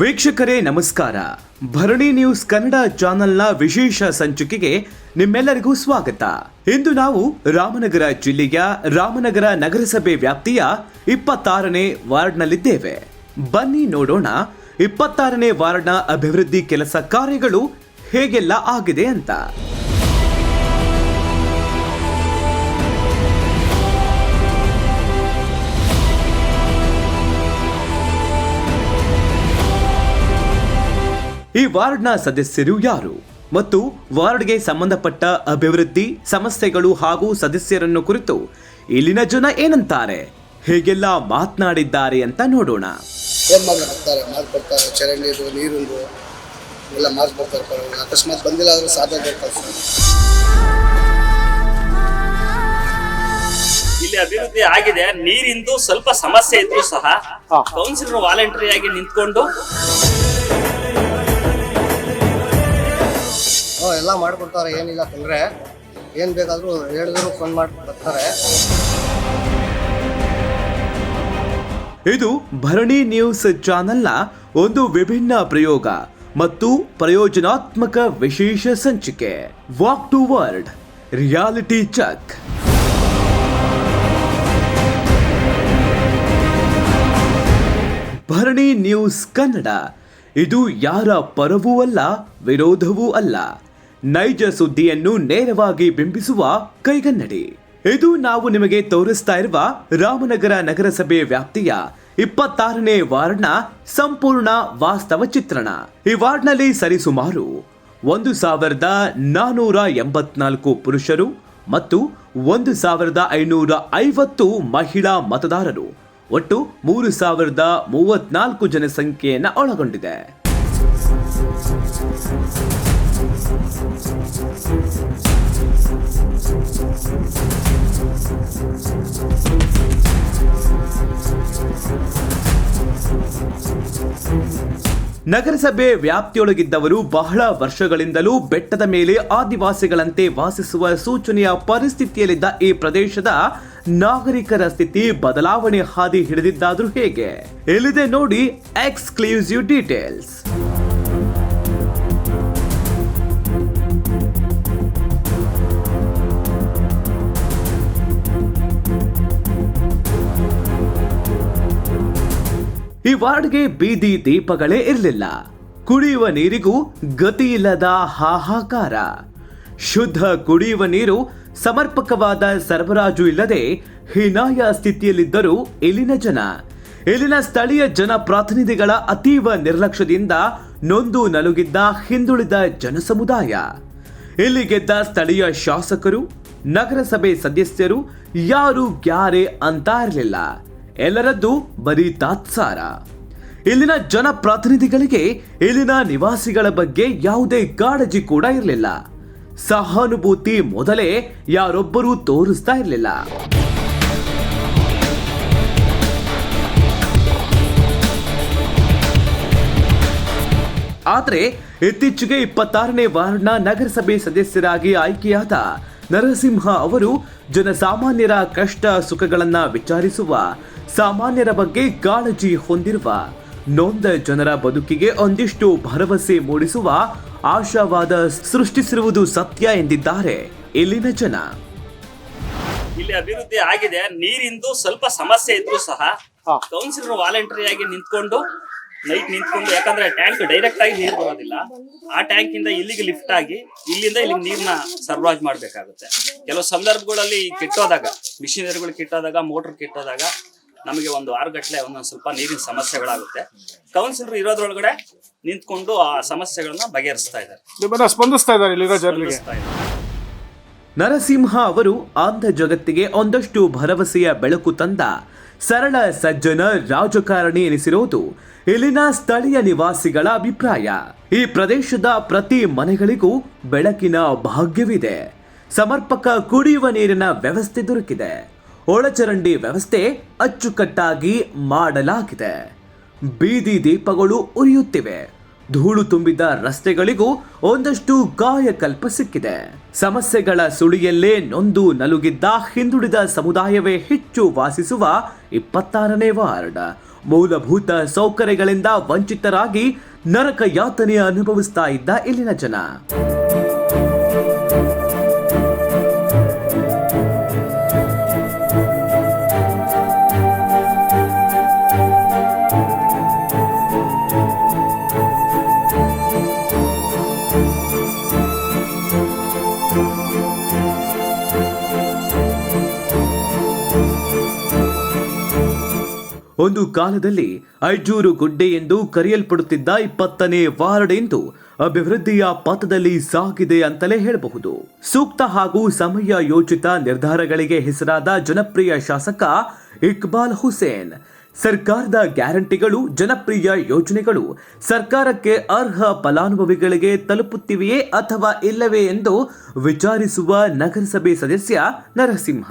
ವೀಕ್ಷಕರೇ, ನಮಸ್ಕಾರ. ಭರಣಿ ನ್ಯೂಸ್ ಕನ್ನಡ ಚಾನೆಲ್ನ ವಿಶೇಷ ಸಂಚಿಕೆಗೆ ನಿಮ್ಮೆಲ್ಲರಿಗೂ ಸ್ವಾಗತ. ಇಂದು ನಾವು ರಾಮನಗರ ಜಿಲ್ಲೆಯ ರಾಮನಗರ ನಗರಸಭೆ ವ್ಯಾಪ್ತಿಯ ಇಪ್ಪತ್ತಾರನೇ ವಾರ್ಡ್ನಲ್ಲಿದ್ದೇವೆ. ಬನ್ನಿ ನೋಡೋಣ, ಇಪ್ಪತ್ತಾರನೇ ವಾರ್ಡ್ನ ಅಭಿವೃದ್ಧಿ ಕೆಲಸ ಕಾರ್ಯಗಳು ಹೇಗೆಲ್ಲ ಆಗಿದೆ ಅಂತ. ಈ ವಾರ್ಡ್ನ ಸದಸ್ಯರು ಯಾರು? ಮತ್ತು ವಾರ್ಡ್ಗೆ ಸಂಬಂಧಪಟ್ಟ ಅಭಿವೃದ್ಧಿ ಸಮಸ್ಯೆಗಳು ಹಾಗೂ ಸದಸ್ಯರನ್ನು ಕುರಿತು ಇಲ್ಲಿನ ಜನ ಏನಂತಾರೆ? ಹೇಗೆಲ್ಲ ಮಾತನಾಡಿದ್ದಾರೆ ಅಂತ ನೋಡೋಣ. ಫೋನ್ ಮಾಡಿ ಬರ್ತಾರೆ ಮಾಡ್ಕೊಡ್ತಾರೆ ಚರಂಡಿದು ನೀರಿಂದು ಎಲ್ಲ ಮಾಡ್ಕೊಡ್ತಾರೆ ಪರವಾಗಿಲ್ಲ. ಅಕಸ್ಮಾತ್ ಬಂದಿಲ್ಲ ಆದರೂ ಸಾಧ್ಯ ಕಳ್ಸ್ತಾರೆ ಇಲ್ಲಿ ಅಭಿವೃದ್ಧಿ ಆಗಿದೆ. ನೀರಿಂದು ಸ್ವಲ್ಪ ಸಮಸ್ಯೆ ಇದ್ರು ಸಹ ಕೌನ್ಸಿಲರ್ ವಾಲಂಟರಿ ಆಗಿ ನಿಂತ್ಕೊಂಡು ಎಲ್ಲ ಮಾಡಿಕೊಡ್ತಾರೆ, ಏನಿಲ್ಲ ತೊಂದರೆ. ಏನು ಬೇಕಾದರೂ ಹೇಳಿದ್ರು ಫೋನ್ ಮಾಡಿ ಬರ್ತಾರೆ. ಇದು ಭರಣಿ ನ್ಯೂಸ್ ಚಾನೆಲ್ನ ಒಂದು ವಿಭಿನ್ನ ಪ್ರಯೋಗ ಮತ್ತು ಪ್ರಯೋಜನಾತ್ಮಕ ವಿಶೇಷ ಸಂಚಿಕೆ walk to world reality check Bharani news Kannada, ಇದು ಯಾರ ಪರವೂ ಅಲ್ಲ, ವಿರೋಧವೂ ಅಲ್ಲ. ನೈಜ ಸುದ್ದಿಯನ್ನು ನೇರವಾಗಿ ಬಿಂಬಿಸುವ ಕೈಗನ್ನಡಿ. ಇದು ನಾವು ನಿಮಗೆ ತೋರಿಸ್ತಾ ಇರುವ ರಾಮನಗರ ನಗರಸಭೆ ವ್ಯಾಪ್ತಿಯ ಇಪ್ಪತ್ತಾರನೇ ವಾರ್ಡ್ನ ಸಂಪೂರ್ಣ ವಾಸ್ತವ ಚಿತ್ರಣ. ಈ ವಾರ್ಡ್ನಲ್ಲಿ ಸರಿಸುಮಾರು ಒಂದು ಸಾವಿರದ ನಾನೂರ ಎಂಬತ್ನಾಲ್ಕು ಪುರುಷರು ಮತ್ತು ಒಂದು ಸಾವಿರದ ಐನೂರ ಐವತ್ತು ಮಹಿಳಾ ಮತದಾರರು. ಒಟ್ಟು ಮೂರು ಸಾವಿರದ ಮೂವತ್ನಾಲ್ಕು ಜನಸಂಖ್ಯೆಯನ್ನು ಒಳಗೊಂಡಿದೆ. ನಗರಸಭೆ ವ್ಯಾಪ್ತಿಯೊಳಗಿದ್ದವರು ಬಹಳ ವರ್ಷಗಳಿಂದಲೂ ಬೆಟ್ಟದ ಮೇಲೆ ಆದಿವಾಸಿಗಳಂತೆ ವಾಸಿಸುವ ಸೂಚನೆಯ ಪರಿಸ್ಥಿತಿಯಲ್ಲಿದ್ದ ಈ ಪ್ರದೇಶದ ನಾಗರಿಕರ ಸ್ಥಿತಿ ಬದಲಾವಣೆ ಹಾದಿ ಹಿಡಿದಿದ್ದಾದ್ರೂ ಹೇಗೆ? ಎಲ್ಲಿದೆ ನೋಡಿ ಎಕ್ಸ್ಕ್ಲೂಸಿವ್ ಡೀಟೇಲ್ಸ್ ಈ ವಾರ್ಡ್ಗೆ ಬೀದಿ ದೀಪಗಳೇ ಇರಲಿಲ್ಲ. ಕುಡಿಯುವ ನೀರಿಗೂ ಗತಿಯಿಲ್ಲದ ಹಾಹಾಕಾರ. ಶುದ್ಧ ಕುಡಿಯುವ ನೀರು ಸಮರ್ಪಕವಾದ ಸರಬರಾಜು ಇಲ್ಲದೆ ಹೀನಾಯ ಸ್ಥಿತಿಯಲ್ಲಿದ್ದರು ಇಲ್ಲಿನ ಜನ, ಇಲ್ಲಿನ ಸ್ಥಳೀಯ ಜನಪ್ರತಿನಿಧಿಗಳ ಅತೀವ ನಿರ್ಲಕ್ಷ್ಯದಿಂದ ನೊಂದು ನಲುಗಿದ್ದ ಹಿಂದುಳಿದ ಜನಸಮುದಾಯ. ಇಲ್ಲಿ ಗೆದ್ದ ಸ್ಥಳೀಯ ಶಾಸಕರು, ನಗರಸಭೆ ಸದಸ್ಯರು ಯಾರು ಯಾರೇ ಅಂತ ಇರಲಿಲ್ಲ. ಎಲ್ಲರದ್ದು ಬರೀ ತಾತ್ಸಾರ ಇಲ್ಲಿನ ಜನಪ್ರತಿನಿಧಿಗಳಿಗೆ ಇಲ್ಲಿನ ನಿವಾಸಿಗಳ ಬಗ್ಗೆ ಯಾವುದೇ ಕಾಳಜಿ ಕೂಡ ಇರಲಿಲ್ಲ. ಸಹಾನುಭೂತಿ ಮೊದಲೇ ಯಾರೊಬ್ಬರೂ ತೋರಿಸ್ತಾ ಇರಲಿಲ್ಲ. ಆದರೆ ಇತ್ತೀಚೆಗೆ ಇಪ್ಪತ್ತಾರನೇ ವಾರ್ಡ್ನ ನಗರಸಭೆ ಸದಸ್ಯರಾಗಿ ಆಯ್ಕೆಯಾದ ನರಸಿಂಹ ಅವರು ಜನಸಾಮಾನ್ಯರ ಕಷ್ಟ ಸುಖಗಳನ್ನ ವಿಚಾರಿಸುವ ಸಾಮಾನ್ಯರ ಬಗ್ಗೆ ಕಾಳಜಿ ಹೊಂದಿರುವ ನೊಂದ ಜನರ ಬದುಕಿಗೆ ಒಂದಿಷ್ಟು ಭರವಸೆ ಮೂಡಿಸುವ ಆಶಾವಾದ ಸೃಷ್ಟಿಸಿರುವುದು ಸತ್ಯ ಎಂದಿದ್ದಾರೆ ಇಲ್ಲಿನ ಜನ. ಇಲ್ಲಿ ಅಭಿವೃದ್ಧಿ ಆಗಿದೆ. ನೀರಿಂದು ಸ್ವಲ್ಪ ಸಮಸ್ಯೆ ಇದ್ರು ಸಹ ಕೌನ್ಸಿಲರ್ ವಾಲಂಟರಿ ಆಗಿ ನಿಂತ್ಕೊಂಡು ನೈಟ್ ನಿಂತ್ಕೊಂಡು ಯಾಕಂದ್ರೆ ಟ್ಯಾಂಕ್ ಡೈರೆಕ್ಟ್ ಆಗಿ ನೀರು ಬರೋದಿಲ್ಲ. ಆ ಟ್ಯಾಂಕ್ ಇಂದ ಇಲ್ಲಿಗೆ ಲಿಫ್ಟ್ ಆಗಿ ಇಲ್ಲಿಂದ ಇಲ್ಲಿಗೆ ನೀರ್ನ ಸರ್ವಾಜ್ ಮಾಡ್ಬೇಕಾಗುತ್ತೆ. ಕೆಲವು ಸಂದರ್ಭಗಳಲ್ಲಿ ಕೆಟ್ಟೋದಾಗ ಮಿಷಿನರಿಗಳು ಕೆಟ್ಟೋದಾಗ ಮೋಟರ್ ಕೆಟ್ಟೋದಾಗ ನಮಗೆ ಒಂದು ವಾರಗಟ್ಲೆ ಒಂದೊಂದು ಸ್ವಲ್ಪ ನೀರಿನ ಸಮಸ್ಯೆಗಳಾಗುತ್ತೆ. ಕೌನ್ಸಿಲರ್ ಇರೋದ್ರೊಳಗಡೆ ನಿಂತ್ಕೊಂಡು ಆ ಸಮಸ್ಯೆಗಳನ್ನ ಬಗೆಹರಿಸ್ತಾ ಇದ್ದಾರೆ. ನಿಮ್ಮನ್ನ ಸ್ಪಂದಿಸ್ತಾ ಇದ್ದಾರೆ ಇಲ್ಲಿರೋ ಜನರಿಗೆ. ನರಸಿಂಹ ಅವರು ಆಂಧ್ರ ಜಗತ್ತಿಗೆ ಒಂದಷ್ಟು ಭರವಸೆಯ ಬೆಳಕು ತಂದ ಸರಳ ಸಜ್ಜನ ರಾಜಕಾರಣಿ ಎನಿಸಿರುವುದು ಇಲ್ಲಿನ ಸ್ಥಳೀಯ ನಿವಾಸಿಗಳ ಅಭಿಪ್ರಾಯ. ಈ ಪ್ರದೇಶದ ಪ್ರತಿ ಮನೆಗಳಿಗೂ ಬೆಳಕಿನ ಭಾಗ್ಯವಿದೆ. ಸಮರ್ಪಕ ಕುಡಿಯುವ ನೀರಿನ ವ್ಯವಸ್ಥೆ ದೊರಕಿದೆ. ಒಳಚರಂಡಿ ವ್ಯವಸ್ಥೆ ಅಚ್ಚುಕಟ್ಟಾಗಿ ಮಾಡಲಾಗಿದೆ. ಬೀದಿ ದೀಪಗಳು ಉರಿಯುತ್ತಿವೆ. ಧೂಳು ತುಂಬಿದ ರಸ್ತೆಗಳಿಗೂ ಒಂದಷ್ಟು ಗಾಯಕಲ್ಪ ಸಿಕ್ಕಿದೆ. ಸಮಸ್ಯೆಗಳ ಸುಳಿಯಲ್ಲೇ ನೊಂದು ನಲುಗಿದ್ದ ಹಿಂದುಳಿದ ಸಮುದಾಯವೇ ಹೆಚ್ಚು ವಾಸಿಸುವ ಇಪ್ಪತ್ತಾರನೇ ವಾರ್ಡ್. ಮೂಲಭೂತ ಸೌಕರ್ಯಗಳಿಂದ ವಂಚಿತರಾಗಿ ನರಕ ಯಾತನೆ ಅನುಭವಿಸ್ತಾ ಇದ್ದ ಇಲ್ಲಿನ ಜನ. ಒಂದು ಕಾಲದಲ್ಲಿ ಐಜೂರು ಗುಡ್ಡೆ ಎಂದು ಕರೆಯಲ್ಪಡುತ್ತಿದ್ದ ಇಪ್ಪತ್ತನೇ ವಾರ್ಡ್ ಎಂದು ಅಭಿವೃದ್ಧಿಯ ಪಥದಲ್ಲಿ ಸಾಗಿದೆ ಅಂತಲೇ ಹೇಳಬಹುದು. ಸೂಕ್ತ ಹಾಗೂ ಸಮಯ ಯೋಚಿತ ನಿರ್ಧಾರಗಳಿಗೆ ಹೆಸರಾದ ಜನಪ್ರಿಯ ಶಾಸಕ ಇಕ್ಬಾಲ್ ಹುಸೇನ್, ಸರ್ಕಾರದ ಗ್ಯಾರಂಟಿಗಳು, ಜನಪ್ರಿಯ ಯೋಜನೆಗಳು, ಸರ್ಕಾರಕ್ಕೆ ಅರ್ಹ ಫಲಾನುಭವಿಗಳಿಗೆ ತಲುಪುತ್ತಿವೆಯೇ ಅಥವಾ ಇಲ್ಲವೇ ಎಂದು ವಿಚಾರಿಸುವ ನಗರಸಭೆ ಸದಸ್ಯ ನರಸಿಂಹ.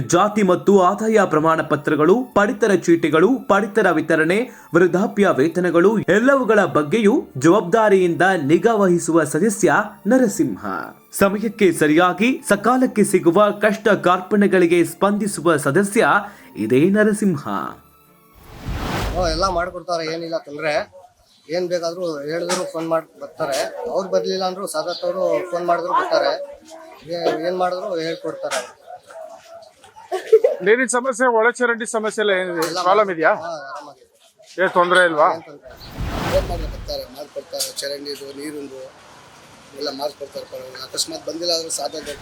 ಜಾತಿ ಮತ್ತು ಆದಾಯ ಪ್ರಮಾಣ ಪತ್ರಗಳು, ಪಡಿತರ ಚೀಟಿಗಳು, ಪಡಿತರ ವಿತರಣೆ, ವೃದ್ಧಾಪ್ಯ ವೇತನಗಳು ಎಲ್ಲವುಗಳ ಬಗ್ಗೆಯೂ ಜವಾಬ್ದಾರಿಯಿಂದ ನಿಗಾ ವಹಿಸುವ ಸದಸ್ಯ ನರಸಿಂಹ. ಸಮಯಕ್ಕೆ ಸರಿಯಾಗಿ, ಸಕಾಲಕ್ಕೆ ಸಿಗುವ ಕಷ್ಟ ಕಾರ್ಪಣ್ಯಗಳಿಗೆ ಸ್ಪಂದಿಸುವ ಸದಸ್ಯ ಇದೇ ನರಸಿಂಹ. ಎಲ್ಲ ಮಾಡ್ಕೊಡ್ತಾರೆ, ಏನಿಲ್ಲ ತೊಂದರೆ. ಏನು ಬೇಕಾದರೂ ಹೇಳಿದ್ರು ಫೋನ್ ಮಾಡಿ, ಬರ್ತಾರೆ. ಅವ್ರು ಬರಲಿಲ್ಲ ಅಂದರೂ ಸದತ್ ಅವರು ಫೋನ್ ಮಾಡಿದ್ರು ಬರ್ತಾರೆ. ಏನು ಮಾಡಿದ್ರು ಹೇಳ್ಕೊಡ್ತಾರೆ. ನೀರಿನ ಸಮಸ್ಯೆ ಒಳಚರಂಡಿ ಸಮಸ್ಯೆ ಎಲ್ಲ ಏನಿದೆ? ಪ್ರಾಬ್ಲಮ್ ಇದೆಯಾ? ಏನು ತೊಂದರೆ ಇಲ್ವಾ? ಬರ್ತಾರೆ ಮಾಡ್ಕೊಡ್ತಾರೆ ಚರಂಡಿದು ನೀರಿಂದು ಎಲ್ಲ ಮಾಡ್ಕೊಡ್ತಾರೆ ಅಕಸ್ಮಾತ್ ಬಂದಿಲ್ಲ ಆದರೂ ಸಾಧ್ಯತೆ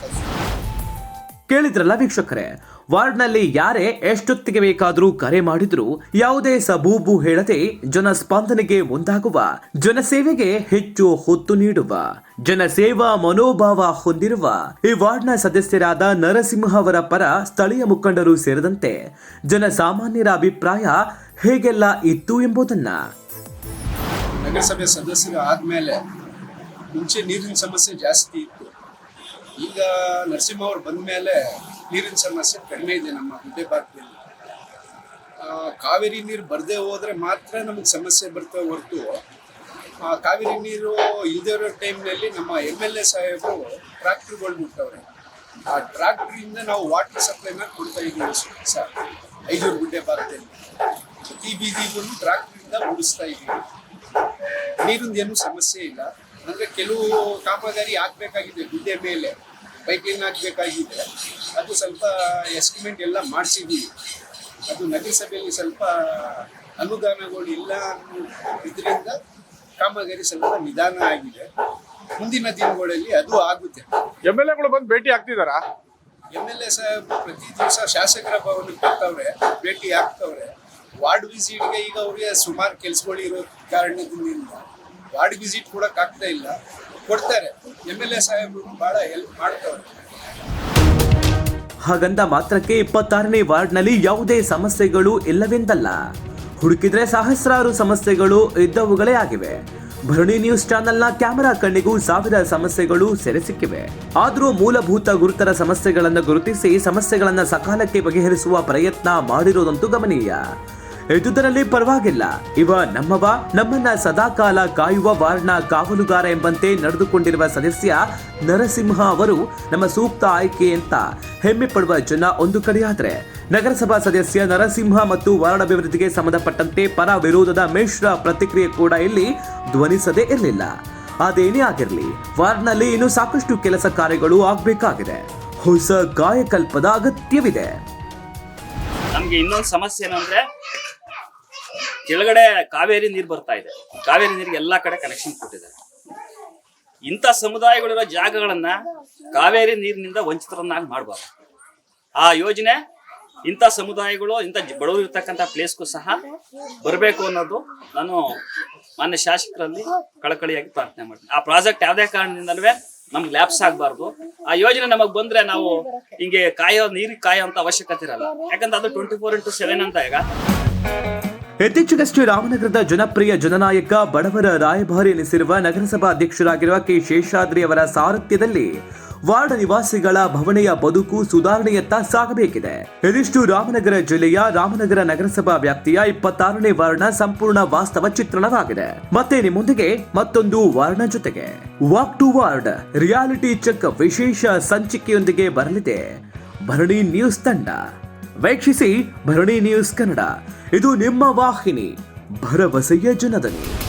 ಕೇಳಿದ್ರಲ್ಲ ವೀಕ್ಷಕರೇ, ವಾರ್ಡ್ನಲ್ಲಿ ಯಾರೇ ಎಷ್ಟೊತ್ತಿಗೆ ಬೇಕಾದರೂ ಕರೆ ಮಾಡಿದ್ರು ಯಾವುದೇ ಸಬೂಬು ಹೇಳದೆ ಜನ ಸ್ಪಂದನೆಗೆ ಮುಂದಾಗುವ, ಜನಸೇವೆಗೆ ಹೆಚ್ಚು ಹೊತ್ತು ನೀಡುವ, ಜನಸೇವಾ ಮನೋಭಾವ ಹೊಂದಿರುವ ಈ ವಾರ್ಡ್ನ ಸದಸ್ಯರಾದ ನರಸಿಂಹ ಅವರ ಪರ ಸ್ಥಳೀಯ ಮುಖಂಡರು ಸೇರಿದಂತೆ ಜನಸಾಮಾನ್ಯರ ಅಭಿಪ್ರಾಯ ಹೇಗೆಲ್ಲ ಇತ್ತು ಎಂಬುದನ್ನ. ಸದಸ್ಯರು ಆದ್ಮೇಲೆ ಮುಂಚೆ ನೀರಿನ ಸಮಸ್ಯೆ ಜಾಸ್ತಿ ಇತ್ತು. ಈಗ ನರಸಿಂಹ ಅವ್ರು ಬಂದ ಮೇಲೆ ನೀರಿನ ಸಮಸ್ಯೆ ಕಡಿಮೆ ಇದೆ ನಮ್ಮ ಗುಡ್ಡೆ ಭಾಗದಲ್ಲಿ ಕಾವೇರಿ ನೀರು ಬರದೇ ಹೋದರೆ ಮಾತ್ರ ನಮಗೆ ಸಮಸ್ಯೆ ಬರ್ತವೆ ಹೊರತು ಕಾವೇರಿ ನೀರು ಇಲ್ಲದೇ ಇರೋ ಟೈಮ್ನಲ್ಲಿ ನಮ್ಮ ಎಂ ಎಲ್ ಎ ಸಾಹೇಬರು ಟ್ರಾಕ್ಟರ್ಗಳು ಮುಟ್ಟವ್ರೆ. ಆ ಟ್ರ್ಯಾಕ್ಟ್ರಿಂದ ನಾವು ವಾಟರ್ ಸಪ್ಲೈನ ಕೊಡ್ತಾ ಇದ್ದೀವಿ ಸರ್ ಐದೂರು ಗುಡ್ಡೆ ಭಾಗದಲ್ಲಿ ಪ್ರತಿ ಬೀದಿಗೂ ಟ್ರ್ಯಾಕ್ಟ್ರಿಂದ ಉಡಿಸ್ತಾ ಇದ್ದೀವಿ. ನೀರಿಂದು ಏನು ಸಮಸ್ಯೆ ಇಲ್ಲ. ಅಂದ್ರೆ ಕೆಲವು ಕಾಮಗಾರಿ ಆಗಬೇಕಾಗಿದೆ ಗುಡ್ಡೆ ಮೇಲೆ. ಪೈಪ್ಲೈನ್ ಹಾಕ್ಬೇಕಾಗಿದೆ ಅದು ಸ್ವಲ್ಪ ಎಸ್ಟಿಮೇಟ್ ಎಲ್ಲ ಮಾಡಿಸಿದ್ದೀವಿ ಅದು ನಗರಸಭೆಯಲ್ಲಿ ಸ್ವಲ್ಪ ಅನುದಾನಗಳು ಇಲ್ಲ ಅನ್ನೋ ಇದರಿಂದ ಕಾಮಗಾರಿ ಸ್ವಲ್ಪ ನಿಧಾನ ಆಗಿದೆ. ಮುಂದಿನ ದಿನಗಳಲ್ಲಿ ಅದು ಆಗುತ್ತೆ. ಎಂ ಎಲ್ ಎಗಳು ಬಂದು ಭೇಟಿ ಆಗ್ತಿದಾರಾ? ಎಂ ಎಲ್ ಎ ಸಾಹೇಬ್ ಪ್ರತಿ ದಿವಸ ಶಾಸಕರ ಭವನಕ್ಕೆ ಬರ್ತಾವ್ರೆ ಭೇಟಿ ಆಗ್ತವ್ರೆ. ವಾರ್ಡ್ ವಿಸಿಟ್ಗೆ ಈಗ ಅವ್ರಿಗೆ ಸುಮಾರು ಕೆಲ್ಸಗಳು ಇರೋ ಕಾರಣದಿಂದ ವಾರ್ಡ್ ವಿಸಿಟ್ ಕೊಡಕ್ ಆಗ್ತಾ ಇಲ್ಲ. ಕೊಡ್ತಾರೆ. ಎಂ ಎಲ್ ಎ ಸಾಹೇಬ್ರು ಬಹಳ ಹೆಲ್ಪ್ ಮಾಡ್ತಾರೆ ಹಾಗಂದ ಮಾತ್ರಕ್ಕೆ ಇಪ್ಪತ್ತಾರನೇ ವಾರ್ಡ್ನಲ್ಲಿ ಯಾವುದೇ ಸಮಸ್ಯೆಗಳು ಇಲ್ಲವೆಂದಲ್ಲ. ಹುಡುಕಿದ್ರೆ ಸಹಸ್ರಾರು ಸಮಸ್ಯೆಗಳು ಇದ್ದವುಗಳೇ ಆಗಿವೆ. ಭರಣಿ ನ್ಯೂಸ್ ಚಾನೆಲ್ನ ಕ್ಯಾಮೆರಾ ಕಣ್ಣಿಗೂ ಸಾವಿರ ಸಮಸ್ಯೆಗಳು ಸೆರೆ ಸಿಕ್ಕಿವೆ ಆದರೂ ಮೂಲಭೂತ ಗುರುತರ ಸಮಸ್ಯೆಗಳನ್ನು ಗುರುತಿಸಿ ಸಮಸ್ಯೆಗಳನ್ನು ಸಕಾಲಕ್ಕೆ ಬಗೆಹರಿಸುವ ಪ್ರಯತ್ನ ಮಾಡಿರುವುದಂತೂ ಗಮನೀಯ. ಇದ್ದುದರಲ್ಲಿ ಪರವಾಗಿಲ್ಲ. ಇವ ನಮ್ಮವ, ನಮ್ಮನ್ನ ಸದಾಕಾಲ ಕಾಯುವ ವಾರ್ಣ ಕಾವಲುಗಾರ ಎಂಬಂತೆ ನಡೆದುಕೊಂಡಿರುವ ಸದಸ್ಯ ನರಸಿಂಹ ಅವರು ನಮ್ಮ ಸೂಕ್ತ ಆಯ್ಕೆ ಅಂತ ಹೆಮ್ಮೆ ಪಡುವ ಜನ ಒಂದು ಕಡೆಯಾದ್ರೆ. ನಗರಸಭಾ ಸದಸ್ಯ ನರಸಿಂಹ ಮತ್ತು ವಾರ್ಡ್ ಅಭಿವೃದ್ಧಿಗೆ ಸಂಬಂಧಪಟ್ಟಂತೆ ಪರ ವಿರೋಧದ ಮಿಶ್ರ ಪ್ರತಿಕ್ರಿಯೆ ಕೂಡ ಇಲ್ಲಿ ಧ್ವನಿಸದೇ ಇರಲಿಲ್ಲ. ಅದೇನೇ ಆಗಿರಲಿ, ವಾರ್ಡ್ನಲ್ಲಿ ಇನ್ನು ಸಾಕಷ್ಟು ಕೆಲಸ ಕಾರ್ಯಗಳು ಆಗಬೇಕಾಗಿದೆ. ಹೊಸ ಕಾಯಕಲ್ಪದ ಅಗತ್ಯವಿದೆ. ನಮಗೆ ಇನ್ನೊಂದು ಸಮಸ್ಯೆ ಏನಂದ್ರೆ ಕೆಳಗಡೆ ಕಾವೇರಿ ನೀರು ಬರ್ತಾ ಇದೆ. ಕಾವೇರಿ ನೀರಿಗೆ ಎಲ್ಲಾ ಕಡೆ ಕನೆಕ್ಷನ್ ಕೊಟ್ಟಿದ್ದಾರೆ. ಇಂಥ ಸಮುದಾಯಗಳಿರೋ ಜಾಗಗಳನ್ನ ಕಾವೇರಿ ನೀರಿನಿಂದ ವಂಚಿತರನ್ನಾಗಿ ಮಾಡಬಾರ್ದು. ಆ ಯೋಜನೆ ಇಂಥ ಸಮುದಾಯಗಳು, ಇಂಥ ಬಡವರು ಇರ್ತಕ್ಕಂಥ ಪ್ಲೇಸ್ಗೂ ಸಹ ಬರಬೇಕು ಅನ್ನೋದು ನಾನು ಮಾನ್ಯ ಶಾಸಕರಲ್ಲಿ ಕಳಕಳಿಯಾಗಿ ಪ್ರಾರ್ಥನೆ ಮಾಡ್ತೀನಿ. ಆ ಪ್ರಾಜೆಕ್ಟ್ ಯಾವುದೇ ಕಾರಣದಿಂದಲೂ ನಮ್ಗೆ ಲ್ಯಾಪ್ಸ್ ಆಗಬಾರ್ದು. ಆ ಯೋಜನೆ ನಮಗೆ ಬಂದ್ರೆ ನಾವು ಹಿಂಗೆ ಕಾಯೋ ನೀರಿಗೆ ಕಾಯೋ ಅಂತ ಅವಶ್ಯಕತೆ ಇರಲ್ಲ. ಯಾಕಂದ್ರೆ ಅದು ಟ್ವೆಂಟಿ ಫೋರ್ ಇಂಟು ಸೆವೆನ್ ಅಂತ ಈಗ. ಇತ್ತೀಚೆಗಷ್ಟೇ ರಾಮನಗರದ ಜನಪ್ರಿಯ ಜನನಾಯಕ ಬಡವರ ರಾಯಭಾರಿ ಎನಿಸಿರುವ ನಗರಸಭಾ ಅಧ್ಯಕ್ಷರಾಗಿರುವ ಕೆ ಶೇಷಾದ್ರಿ ಅವರ ಸಾರಥ್ಯದಲ್ಲಿ ವಾರ್ಡ್ ನಿವಾಸಿಗಳ ಭವನೆಯ ಬದುಕು ಸುಧಾರಣೆಯತ್ತ ಸಾಗಬೇಕಿದೆ. ಇದಿಷ್ಟು ರಾಮನಗರ ಜಿಲ್ಲೆಯ ರಾಮನಗರ ನಗರಸಭಾ ವ್ಯಾಪ್ತಿಯ ಇಪ್ಪತ್ತಾರನೇ ವಾರ್ಡ್ನ ಸಂಪೂರ್ಣ ವಾಸ್ತವ ಚಿತ್ರಣವಾಗಿದೆ. ಮತ್ತೆ ನಿಮ್ಮೊಂದಿಗೆ ಮತ್ತೊಂದು ವಾರ್ಡ್ನ ಜೊತೆಗೆ. Walk to ward reality check ವಿಶೇಷ ಸಂಚಿಕೆಯೊಂದಿಗೆ ಬರಲಿದೆ. ಭರಣಿ ನ್ಯೂಸ್ ತಂಡ. ವೀಕ್ಷಿಸಿ ಭರಣಿ ನ್ಯೂಸ್ ಕನ್ನಡ. ಇದು ನಿಮ್ಮ ವಾಹಿನಿ ಭರವಸೆಯ ಜನದನಿ.